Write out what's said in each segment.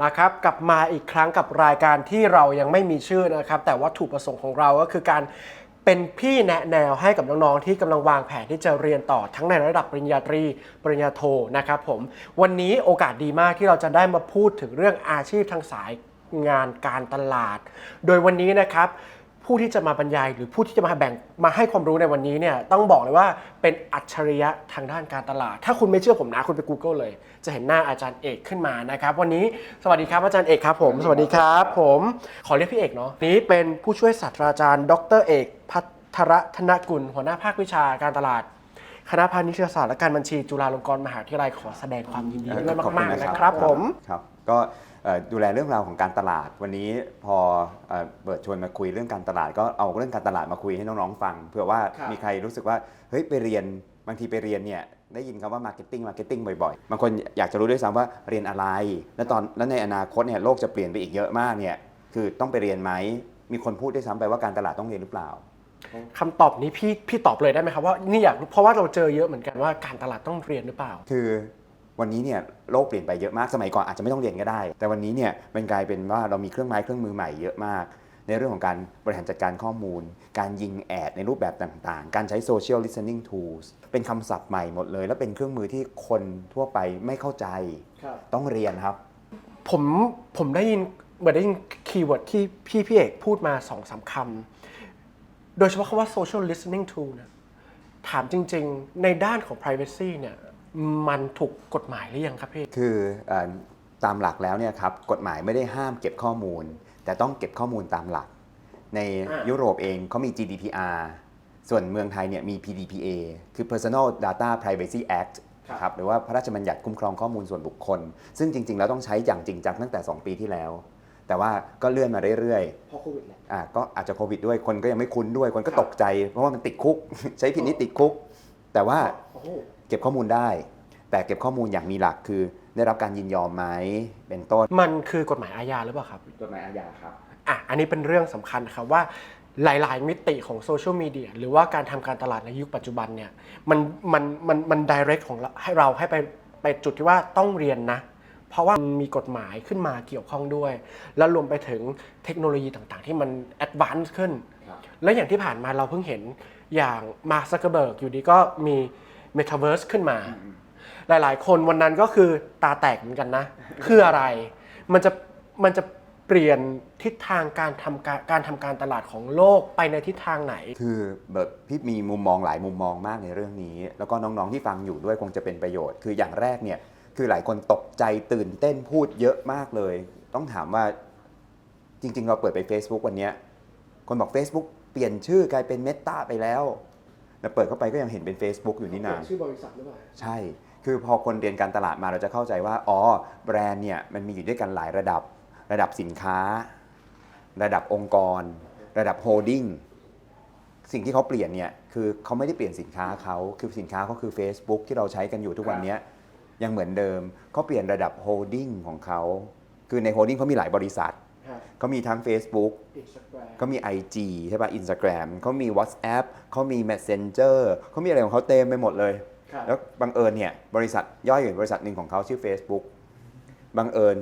มาครับกลับมาอีกครั้งกับรายการที่เรายังไม่มีชื่อนะครับ แต่วัตถุประสงค์ของเราก็คือการเป็นพี่แนะแนวให้กับน้องๆที่กำลังวางแผนที่จะเรียนต่อทั้งในระดับปริญญาตรีปริญญาโทนะครับผมวันนี้โอกาสดีมากที่เราจะได้มาพูดถึงเรื่องอาชีพทางสายงานการตลาด โดยวันนี้นะครับ ผู้ที่จะมาบรรยาย หรือผู้ที่จะมาแบ่งมาให้ความรู้ในวันนี้เนี่ยต้องบอกเลยว่าเป็นอัจฉริยะทางด้านการตลาด ถ้าคุณไม่เชื่อผมนะคุณไป Google เลย จะเห็นหน้าอาจารย์เอกขึ้นมานะครับ วันนี้สวัสดีครับอาจารย์เอกครับผม สวัสดีครับ ผมขอเรียกพี่เอกเนาะนี้เป็นผู้ช่วยศาสตราจารย์ ดรเอก พัทรธนกุล หัวหน้าภาควิชาการตลาดคณะพาณิชยศาสตร์และการบัญชีจุฬาลงกรณ์มหาวิทยาลัยขอแสดงความยินดีด้วยมากๆนะครับผมครับก็ ดูแลเรื่องราวของการตลาด วันนี้พอเอ่อเบิร์ดชวนมาคุยเรื่องการตลาด ก็เอาเรื่องการตลาดมาคุยให้น้องๆฟังเผื่อว่าครับมีใครรู้สึกว่าเฮ้ยไปเรียนบางทีไปเรียนเนี่ยได้ยินคำว่า marketing marketing บ่อยๆ บางคนอยากจะรู้ด้วยซ้ำว่าเรียนอะไร แล้วตอนแล้วในอนาคตเนี่ยโลกจะเปลี่ยนไปอีกเยอะมากเนี่ยคือต้องไปเรียนไหมมีคนพูดด้วยซ้ำไปว่าการตลาดต้องเรียนหรือเปล่าคำตอบนี้พี่พี่ตอบเลยได้ไหมครับว่านี่อยากรู้เพราะว่าเราเจอเยอะเหมือนกันว่าการตลาดต้องเรียนหรือเปล่า คือ วันนี้เนี่ยโลกเปลี่ยนไปเยอะมากสมัยก่อนอาจจะไม่ต้องเรียนก็ได้ แต่วันนี้เนี่ยมันกลายเป็นว่าเรามีเครื่องไม้เครื่องมือใหม่เยอะมาก ในเรื่องของการบริหารจัดการข้อมูล การยิงแอดในรูปแบบต่างๆ การใช้ social listening tools เป็นคำศัพท์ใหม่หมดเลย แล้วเป็นเครื่องมือที่คนทั่วไปไม่เข้าใจครับต้องเรียนครับ ผมผมได้ยินเหมือนได้ยินคีย์เวิร์ดที่พี่พี่เอกพูดมาสองสามคำโดยเฉพาะคำว่า social listening tool เนี่ยถามจริง ๆ ในด้านของ privacy เนี่ย มันถูกกฎหมายหรือยังครับพี่ คือเออตามหลักแล้วเนี่ยครับกฎหมายไม่ได้ห้ามเก็บข้อมูล แต่ต้องเก็บข้อมูลตามหลัก ในอ่ายุ ยุโรปเองเขามี GDPR ส่วนเมืองไทยเนี่ยมี PDPA คือ Personal Data Privacy Act ครับ ครับหรือว่าพระราชบัญญัติคุ้มครองข้อมูลส่วนบุคคล ซึ่งจริง ๆ แล้วต้องใช้อย่างจริงจังตั้งแต่ 2 ปีที่แล้ว แต่ว่าก็เลื่อนมาเรื่อยๆ พอโควิดแหละ อ่าก็อาจจะโควิดด้วยคนก็ยังไม่คุ้นด้วยคนก็ครับ ตกใจ เพราะว่ามันติดคุก ใช้ผิดนี้ติดคุก แต่ว่าโอ้โห เก็บข้อมูลได้ แต่เก็บข้อมูลอย่างมีหลักคือ ได้รับการยินยอมไหมเป็นต้นมันคือกฎหมายอาญาหรือเปล่าครับ กฎหมายอาญาครับ อะ อันนี้เป็นเรื่องสำคัญนะครับว่าหลาย ๆ มิติของโซเชียลมีเดียหรือว่าการทำการตลาดในยุคปัจจุบันเนี่ยมันมันมันมันดิเรกของเราให้เราให้ไปไปจุดที่ว่าต้องเรียนนะ เพราะว่ามันมีกฎหมายขึ้นมาเกี่ยวข้องด้วย แล้วรวมไปถึงเทคโนโลยีต่าง ๆ ที่มันแอดวานซ์ขึ้น ครับ และอย่างที่ผ่านมาเราเพิ่งเห็นอย่างมาร์คซักเกอร์เบิร์กอยู่ดีก็มี Metaverse ขึ้นมา หลาย ๆ คนวันนั้นก็คือตาแตกเหมือนกันนะ คืออะไร มันจะมันจะเปลี่ยนทิศทางการทำการการทำการตลาดของโลกไปในทิศทางไหน คือแบบพี่มีมุมมองหลายมุมมองมากในเรื่องนี้ แล้วก็น้องๆที่ฟังอยู่ด้วยคงจะเป็นประโยชน์ คืออย่างแรกเนี่ยคือหลายคนตกใจตื่นเต้นพูดเยอะมากเลย ต้องถามว่าจริง ๆ เราเปิดไป Facebook วันนี้คนบอก Facebook เปลี่ยนชื่อกลายเป็น Meta ไปแล้ว แต่เปิดเข้าไปก็ยังเห็นเป็น Facebook อยู่นี่นาชื่อบริษัทหรือเปล่า ใช่ คือพอคนเรียนการตลาดมาเราจะเข้าใจว่า อ๋อ แบรนด์เนี่ยมันมีอยู่ด้วยกันหลายระดับ ระดับสินค้า ระดับองค์กร ระดับโฮลดิ้ง สิ่งที่เขาเปลี่ยนเนี่ย คือเขาไม่ได้เปลี่ยนสินค้าเขา คือสินค้าเขาคือ Facebook ที่เราใช้กันอยู่ทุกวันเนี้ยยังเหมือนเดิม เขาเปลี่ยนระดับโฮลดิ้งของเขา คือในโฮลดิ้งเขามีหลายบริษัท เขามีทั้ง Facebook อินสตาแกรมเขามี IG ใช่ป่ะ Instagram เขามี WhatsApp เขามี Messenger เขามีอะไรของเขาเต็มไปหมดเลยครับแล้วบังเอิญเนี่ยบริษัทย่อยอยู่บริษัทหนึ่งของเขาชื่อ Facebook บังเอิญ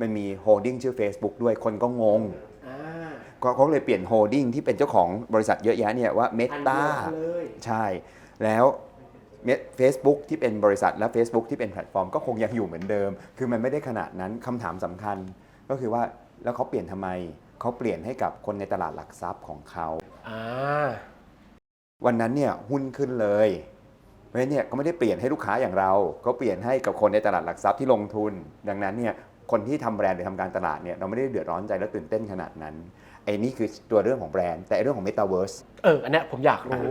มันมีโฮลดิ้งชื่อ Facebook ด้วยคนก็งงอ่าก็เขาเลยเปลี่ยนโฮลดิ้งที่เป็นเจ้าของบริษัทเยอะแยะเนี่ยว่าอัน Meta เดียวกันเลยใช่ แล้วเฟซบุ๊กที่เป็นบริษัทและ Facebook ที่เป็นแพลตฟอร์มก็คงยังอยู่เหมือนเดิม คือมันไม่ได้ขนาดนั้นคำถามสำคัญก็คือว่า แล้วเขาเปลี่ยนทำไม เขาเปลี่ยนให้กับคนในตลาดหลักทรัพย์ของเขา อ่า วันนั้นเนี่ยหุ้นขึ้นเลย เพราะฉะนั้นเนี่ยก็ไม่ได้เปลี่ยนให้ลูกค้าอย่างเรา ก็เปลี่ยนให้กับคนในตลาดหลักทรัพย์ที่ลงทุน ดังนั้นเนี่ยคนที่ทำแบรนด์หรือทำการตลาดเนี่ยเราไม่ได้เดือดร้อนใจและตื่นเต้นขนาดนั้นไอ้นี่คือตัวเรื่องของแบรนด์ แต่ไอ้เรื่องของ Metaverse เออ อันเนี้ยผมอยากรู้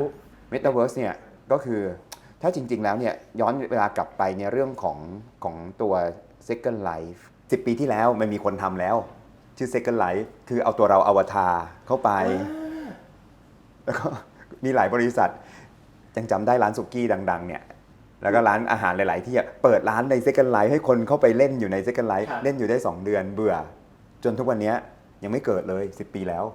Metaverse เนี่ยก็คือถ้าจริง ๆ แล้วเนี่ยย้อนเวลากลับไปในเรื่องของของตัว Second Life 10 ปีที่แล้วมันมีคนทำแล้ว ชื่อ Second Life คือเอาตัวเราอวตารเข้าไป แล้วก็มีหลายบริษัทยังจำได้ร้านสุกี้ดัง ๆ เนี่ย แล้วก็ร้านอาหารหลาย ๆ ที่อะเปิดร้านใน Second Life ให้คนเข้าไปเล่นอยู่ใน Second Life ครับเล่นอยู่ได้ 2 เดือนเบื่อ จนทุกวันเนี้ยยังไม่เกิดเลย 10 ปีแล้ว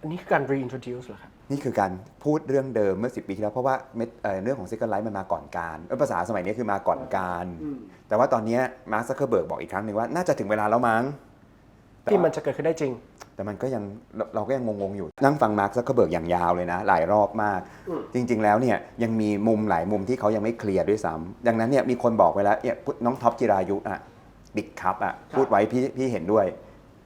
อันนี้คือการ reintroduce เหรอครับ นี่คือการพูดเรื่องเดิมเมื่อ 10 ปีที่แล้วเพราะว่าเม็ดเอ่อเรื่องของ Second Life มันมาก่อนการเออภาษาสมัยนี้คือมาก่อนการ แต่ว่าตอนเนี้มาร์คซักเคอร์เบิร์กบอกอีกครั้งหนึ่งว่าน่าจะถึงเวลาแล้วมั้ง ที่มันจะเกิดขึ้นได้จริง แต่มันก็ยังเราเราก็ยังงงๆอยู่ นั่งฟังมาร์คซักเคอร์เบิร์กอย่างยาวเลยนะ หลายรอบมาก อืม จริง ๆ แล้วเนี่ยยังมีมุมหลายมุมที่เขายังไม่เคลียร์ด้วยซ้ำดังนั้นเนี่ยมีคนบอกไว้แล้วเนี่ยน้องท็อปจิรายุอะบิ๊กคัพอะพูดไว้พี่พี่เห็นด้วย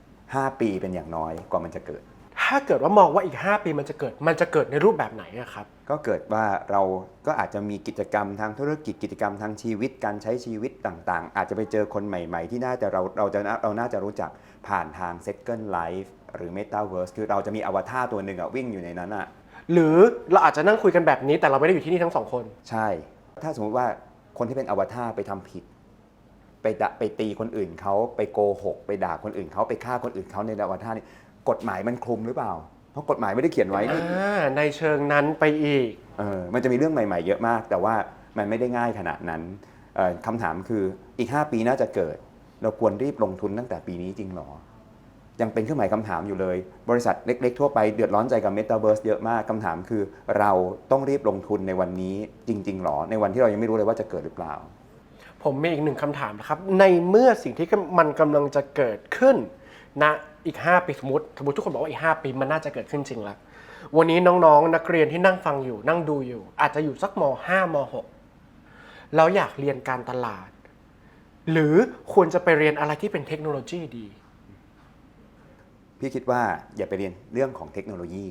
5 ปีเป็นอย่างน้อยกว่ามันจะเกิด ถ้าเกิดว่ามองว่าอีก 5 ปีมันจะเกิด มันจะเกิดในรูปแบบไหนอะครับ ก็เกิดว่าเราก็อาจจะมีกิจกรรมทางธุรกิจกิจกรรมทางชีวิตการใช้ชีวิตต่างๆ อาจจะไปเจอคนใหม่ ๆ ที่น่าจะเราเราจะเราน่าจะรู้จัก ผ่านทาง Second Life หรือ Metaverse คือเราจะมีอวตารตัวหนึ่งอะวิ่งอยู่ในนั้นอะหรือเราอาจจะนั่งคุยกันแบบนี้แต่เราไม่ได้อยู่ที่นี่ทั้งสองคน ใช่ ถ้าสมมติว่าคนที่เป็นอวตารไปทำผิด ไปดะไปตีคนอื่นเขาไปโกหก ไปด่าคนอื่นเขาไปฆ่าคนอื่นเขาในอวตารนี่กฎหมายมันคลุมหรือเปล่า เพราะกฎหมายไม่ได้เขียนไว้นี่อ่าในเชิงนั้นไปอีก เออมันจะมีเรื่องใหม่ ๆ เยอะมาก แต่ว่ามันไม่ได้ง่ายขนาดนั้นเอ่อคำถามคืออีก 5 ปีน่าจะเกิด เราควรรีบลงทุนตั้งแต่ปีนี้จริงหรอ ยังเป็นเครื่องหมายคำถามอยู่เลย บริษัทเล็ก ๆ ทั่วไปเดือดร้อนใจกับ Metaverse เยอะมากคำถามคือ เราต้องรีบลงทุนในวันนี้จริง ๆ หรอ ในวันที่เรายังไม่รู้เลยว่าจะเกิดหรือเปล่า ผมมีอีกหนึ่งคำถามนะครับ ในเมื่อสิ่งที่มันกำลังจะเกิดขึ้นณอีก 5 ปีสมมติสมมติทุกคนบอกว่าอีก 5 ปีมันน่าจะเกิดขึ้นจริงแล้ววันนี้น้องๆ นักเรียนที่นั่งฟังอยู่นั่งดูอยู่ อาจจะอยู่สักม 5 ม 6 แล้วอยากเรียนการตลาด หรือควรจะไปเรียนอะไรที่เป็นเทคโนโลยีดี พี่คิดว่าอย่าไปเรียนเรื่องของเทคโนโลยี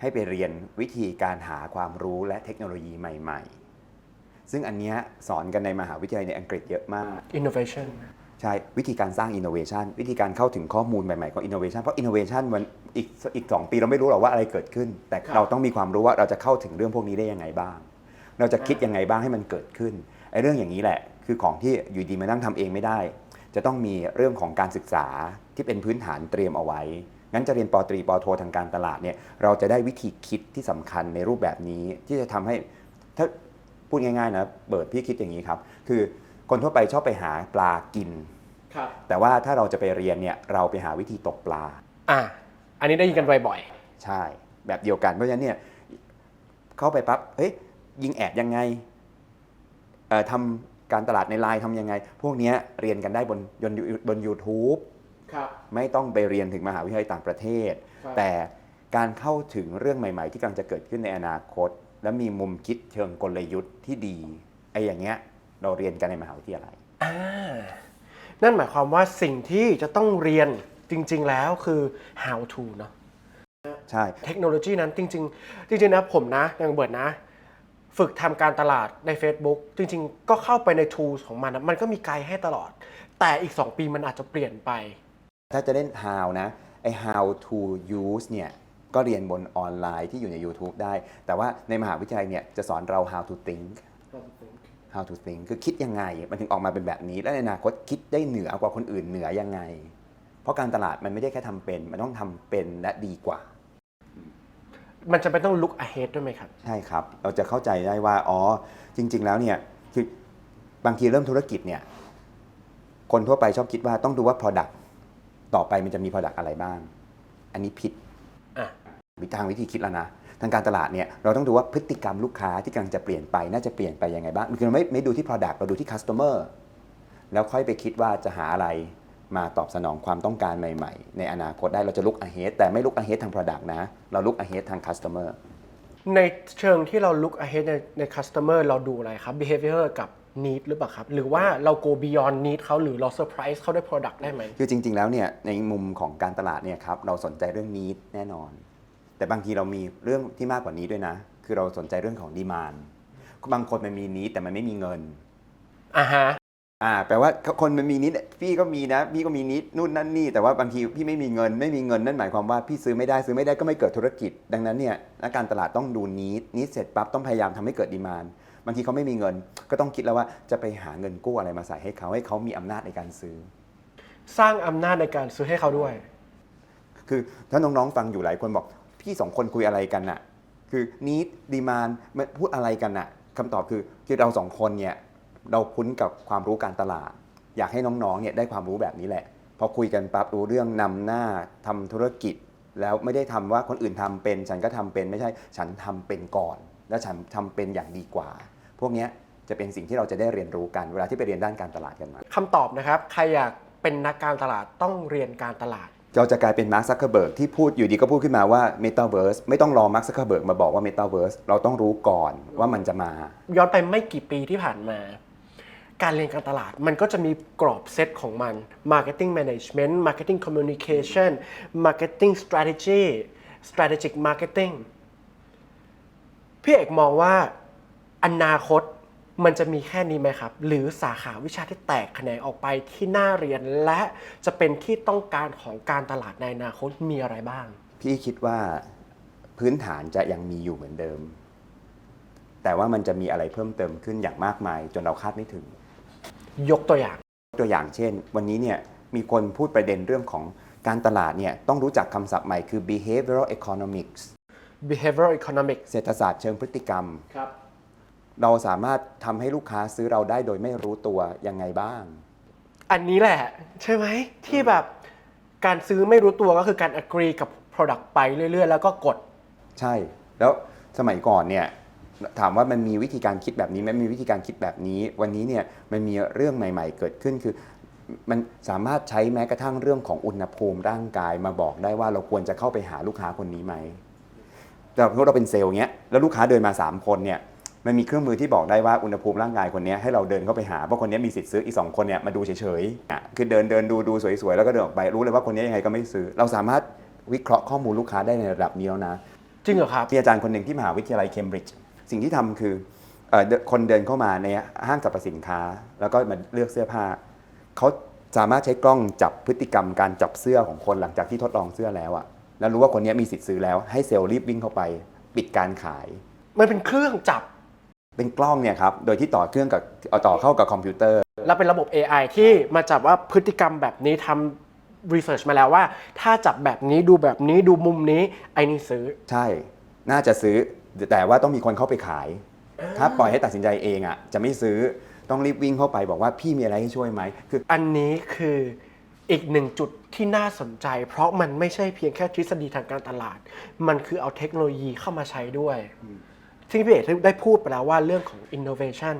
ให้ไปเรียนวิธีการหาความรู้และเทคโนโลยีใหม่ ๆ ซึ่งอันเนี้ยสอนกันในมหาวิทยาลัยในอังกฤษเยอะมาก innovation ใช่ วิธีการสร้าง innovation วิธีการเข้าถึงข้อมูลใหม่ๆของ innovation เพราะ innovation มันอีกอีกสองปีเราไม่รู้หรอกว่าอะไรเกิดขึ้น แต่ครับเราต้องมีความรู้ว่าเราจะเข้าถึงเรื่องพวกนี้ได้ยังไงบ้าง เราจะคิดยังไงบ้างให้มันเกิดขึ้นไอ้ เรื่องอย่างนี้แหละ คือของที่อยู่ดีมานั่งทำเองไม่ได้ จะต้องมีเรื่องของการศึกษาที่เป็นพื้นฐานเตรียมเอาไว้ งั้นจะเรียนปอตรีปอโททางการตลาดเนี่ยเราจะได้วิธีคิดที่สำคัญในรูปแบบนี้ที่จะทำให้ถ้าพูดง่ายๆนะเบิร์ดพี่คิดอย่างนี้ครับ คือคนทั่วไปชอบไปหาปลากินครับแต่ว่าถ้าเราจะไปเรียนเนี่ยเราไปหาวิธีตกปลา อะอันนี้ได้ยินกันบ่อยใช่ แบบเดียวกันเพราะฉะนั้นเนี่ยเข้าไปปั๊บเฮ้ยยิงแอดยังไงเอ่อ ทำการตลาดในไลน์ทำยังไง พวกเนี้ยเรียนกันได้บนบนบน YouTube ๆครับไม่ต้องไปเรียนถึงมหาวิทยาลัยต่างประเทศครับแต่การเข้าถึงเรื่องใหม่ ๆ ที่กำลังจะเกิดขึ้นในอนาคต และมีมุมคิดเชิงกลยุทธ์ที่ดีไอ้อย่างเงี้ยเราเรียนกันในมหาวิทยาลัยอ่านั่นหมายความว่าสิ่งที่จะต้องเรียนจริง ๆ แล้วคือ how to เนอะใช่ เทคโนโลยีนั้นจริง ๆ จริง ๆ นะผมนะอย่างเบิร์ดนะ ฝึกทำการตลาดใน Facebook จริงๆ ก็เข้าไปใน tools ของมันนะมันก็มีไกด์ให้ตลอด แต่อีก 2 ปีมันอาจจะเปลี่ยนไป ถ้าจะเล่น how นะไอ้ how to use เนี่ยก็เรียนบนออนไลน์ที่อยู่ใน YouTube ได้ แต่ว่าในมหาวิทยาลัยเนี่ยจะสอนเรา how to think how to think คือคิดยังไง มันถึงออกมาเป็นแบบนี้ และในอนาคตคิดได้เหนือกว่าคนอื่นเหนือยังไง เพราะการตลาดมันไม่ได้แค่ทำเป็น มันต้องทำเป็นและดีกว่า มันจะเป็นต้อง look ahead ด้วยไหมครับ ใช่ครับ เราจะเข้าใจได้ว่า อ๋อ จริง ๆ แล้วเนี่ย คือบางทีเริ่มธุรกิจเนี่ย คนทั่วไปชอบคิดว่าต้องดูว่า Product ต่อไปมันจะมี Product อะไรบ้าง อันนี้ผิดอะ วิทางวิธีคิดแล้วนะ ทางการตลาดเนี่ย เราต้องดูว่าพฤติกรรมลูกค้าที่กำลังจะเปลี่ยนไป น่าจะเปลี่ยนไปยังไงบ้าง คือเราไม่ไม่ดูที่ Product เราดูที่ Customer แล้วค่อยไปคิดว่าจะหาอะไร มาตอบสนองความต้องการใหม่ ๆ ในอนาคตได้เราจะ look ahead แต่ไม่ look ahead ทาง Product นะ เรา look ahead ทาง Customer ในเชิงที่เรา look ahead ในใน customer เราดูอะไรครับ behavior กับ need หรือเปล่าครับ หรือว่าเรา go beyond need เขาหรือเรา surprise เขาด้วย product ได้ไหม คือจริง ๆ แล้วเนี่ยในมุมของการตลาดเนี่ยครับเราสนใจเรื่องนี้แน่นอน แต่บางทีเรามีเรื่องที่มากกว่านี้ด้วยนะ คือเราสนใจเรื่องของดีมานบางคนมันมีนี้แต่มันไม่มีเงิน อ่าฮะ อ่าแปลว่าคนมันมีนิดพี่ก็มีนะ พี่ก็มีนิดนู่นนั่นนี่ แต่ว่าบางทีพี่ไม่มีเงิน ไม่มีเงินนั่นหมายความว่าพี่ซื้อไม่ได้ซื้อไม่ได้ก็ไม่เกิดธุรกิจ ดังนั้นเนี่ยนักการตลาดต้องดูนิดนิดเสร็จปั๊บต้องพยายามทำให้เกิดดีมานบางทีเขาไม่มีเงิน ก็ต้องคิดแล้วว่าจะไปหาเงินกู้อะไรมาใส่ให้เขาให้เขามีอำนาจในการซื้อ สร้างอำนาจในการซื้อให้เขาด้วย คือถ้าน้องๆฟังอยู่หลายคนบอกพี่สองคนคุยอะไรกันน่ะ คือนิดดีมานพูดอะไรกันน่ะคำตอบคือคือเราสองคนเนี่ย เราคุ้นกับความรู้การตลาด อยากให้น้องๆเนี่ยได้ความรู้แบบนี้แหละ พอคุยกันปั๊บรู้เรื่องนำหน้าทำธุรกิจ แล้วไม่ได้ทำว่าคนอื่นทำเป็น ฉันก็ทำเป็นไม่ใช่ฉันทำเป็นก่อน แล้วฉันทำเป็นอย่างดีกว่า พวกเนี้ยจะเป็นสิ่งที่เราจะได้เรียนรู้กันเวลาที่ไปเรียนด้านการตลาดกันมา คำตอบนะครับ ใครอยากเป็นนักการตลาดต้องเรียนการตลาด เราจะกลายเป็นมาร์คซักเคอร์เบิร์กที่พูดอยู่ดีก็พูดขึ้นมาว่า Metaverse ไม่ต้องรอมาร์คซักเคอร์เบิร์กมาบอกว่า Metaverse เราต้องรู้ก่อนว่ามันจะมา ย้อนไปไม่กี่ปีที่ผ่านมา การเรียนการตลาดมันก็จะมีกรอบเซตของมัน Marketing Management Marketing Communication Marketing Strategy Strategic Marketing พี่เอกมองว่าอนาคตมันจะมีแค่นี้ไหมครับ หรือสาขาวิชาที่แตกแขนงออกไปที่น่าเรียนและจะเป็นที่ต้องการของการตลาดในอนาคตมีอะไรบ้าง พี่คิดว่าพื้นฐานจะยังมีอยู่เหมือนเดิม แต่ว่ามันจะมีอะไรเพิ่มเติมขึ้นอย่างมากมายจนเราคาดไม่ถึง ยกตัวอย่าง ตัวอย่างเช่น วันนี้เนี่ยมีคนพูดประเด็นเรื่องของการตลาดเนี่ยต้องรู้จักคำศัพท์ใหม่คือ behavioral economics behavioral economics เศรษฐศาสตร์เชิงพฤติกรรม ครับ เราสามารถทำให้ลูกค้าซื้อเราได้โดยไม่รู้ตัวยังไงบ้าง อันนี้แหละ ใช่ไหมที่แบบการซื้อไม่รู้ตัวก็คือการ agree กับ product ไปเรื่อยๆ แล้วก็กด ใช่ แล้วสมัยก่อนเนี่ย ถามว่ามันมีวิธีการคิดแบบนี้ไหมมีวิธีการคิดแบบนี้ วันนี้เนี่ยมันมีเรื่องใหม่ ๆ เกิดขึ้นคือ มันสามารถใช้แม้กระทั่งเรื่องของอุณหภูมิร่างกายมาบอกได้ว่าเราควรจะเข้าไปหาลูกค้าคนนี้ไหมแต่สมมติเราเป็นเซลล์เงี้ยแล้วลูกค้าเดินมา 3 คนเนี่ยมันมีเครื่องมือที่บอกได้ว่าอุณหภูมิร่างกายคนนี้ให้เราเดินเข้าไปหาเพราะคนนี้มีสิทธิ์ซื้ออีกสองคนเนี่ยมาดูเฉยๆอะคือเดินเดินดูดูสวยๆแล้วก็เดินออกไปรู้เลยว่าคนนี้ยังไงก็ไม่ซื้อ เราสามารถวิเคราะห์ข้อมูลลูกค้าได้ในระดับนี้แล้วนะจริงเหรอครับมีอาจารย์คนหนึ่งที่มหาวิทยาลัยเคมบริดจ์ สิ่งที่ทำคือเอ่อเดินคนเดินเข้ามาในห้างสรรพสินค้า แล้วก็มาเลือกเสื้อผ้าเขาสามารถใช้กล้องจับพฤติกรรมการจับเสื้อของคนหลังจากที่ทดลองเสื้อแล้วอะแล้วรู้ว่าคนนี้มีสิทธิ์ซื้อแล้วให้เซลล์รีบวิ่งเข้าไป ปิดการขาย มันเป็นเครื่องจับ เป็นกล้องเนี่ยครับโดยที่ต่อเครื่องกับเอาต่อเข้ากับคอมพิวเตอร์ แล้วเป็นระบบ AI ที่มาจับว่าพฤติกรรมแบบนี้ทำ research มาแล้วว่า ถ้าจับแบบนี้ดูแบบนี้ดูมุมนี้ไอ้นี่ซื้อ ใช่ น่าจะซื้อ แต่ว่าต้องมีคนเข้าไปขาย ถ้าปล่อยให้ตัดสินใจเองอะจะไม่ซื้อต้องรีบวิ่งเข้าไปบอกว่าพี่มีอะไรให้ช่วยไหมคือ อันนี้คืออีกหนึ่งจุดที่น่าสนใจ เพราะมันไม่ใช่เพียงแค่ทฤษฎีทางการตลาด มันคือเอาเทคโนโลยีเข้ามาใช้ด้วยที่พี่เอกได้พูดไปแล้วว่าเรื่องของ innovation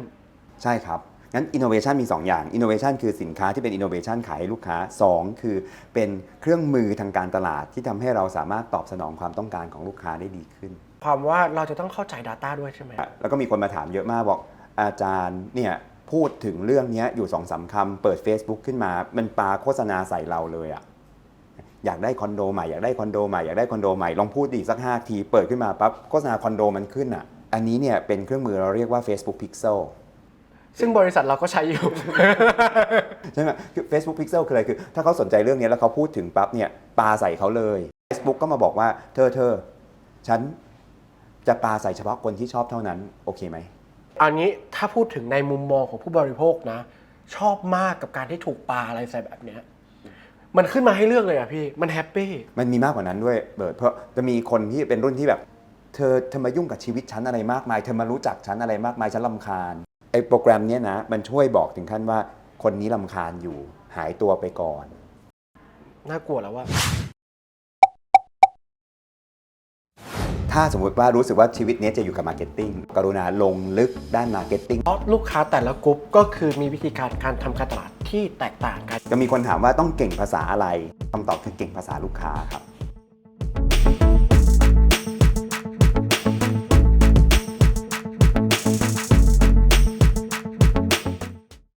ใช่ครับ งั้น innovation มี 2 อย่าง innovation คือสินค้าที่เป็น innovation ขายให้ลูกค้า 2 คือเป็นเครื่องมือทางการตลาดที่ทำให้เราสามารถตอบสนองความต้องการของลูกค้าได้ดีขึ้น ความว่าเราจะต้องเข้าใจ Data ด้วยใช่ไหม แล้วก็มีคนมาถามเยอะมากบอกอาจารย์เนี่ยพูดถึงเรื่องเนี้ยอยู่สองสามคำเปิด Facebook ขึ้นมา มันปาโฆษณาใส่เราเลยอะอยากได้คอนโดใหม่อยากได้คอนโดใหม่อยากได้คอนโดใหม่ลองพูดดีสัก 5 ทีเปิดขึ้นมาปั๊บโฆษณาคอนโดมันขึ้นอะอันนี้เนี่ยเป็นเครื่องมือเราเรียกว่า Facebook Pixel ซึ่งบริษัทเราก็ใช้อยู่ ใช่ไหมคือ Facebook Pixel คืออะไรคือ ถ้าเขาสนใจเรื่องนี้แล้วเขาพูดถึงปั๊บเนี่ยปาใส่เขาเลย Facebook ก็มาบอกว่าเธอเธอฉัน จะปาใส่เฉพาะคนที่ชอบเท่านั้น โอเคไหม อันนี้ถ้าพูดถึงในมุมมองของผู้บริโภคนะ ชอบมากกับการที่ถูกปาอะไรใส่แบบเนี้ยมันขึ้นมาให้เลือกเลยอะพี่ มันแฮปปี้ มันมีมากกว่านั้นด้วยเบิร์ดเพราะจะมีคนที่เป็นรุ่นที่แบบ เธอเธอมายุ่งกับชีวิตฉันอะไรมากมาย เธอมารู้จักฉันอะไรมากมายฉันลำคาญไอ้โปรแกรมเนี้ยนะ มันช่วยบอกถึงขั้นว่าคนนี้ลำคาญอยู่ หายตัวไปก่อน น่ากลัวแล้วว่า ถ้าสมมติว่ารู้สึกว่าชีวิตเนี้ยจะอยู่กับมาร์เก็ตติ้งกรุณาลงลึกด้านมาร์เก็ตติ้งเพราะลูกค้าแต่ละกลุ่มก็คือมีวิธีการการทำการตลาดที่แตกต่างกัน จะมีคนถามว่าต้องเก่งภาษาอะไรคำตอบคือเก่งภาษาลูกค้าครับ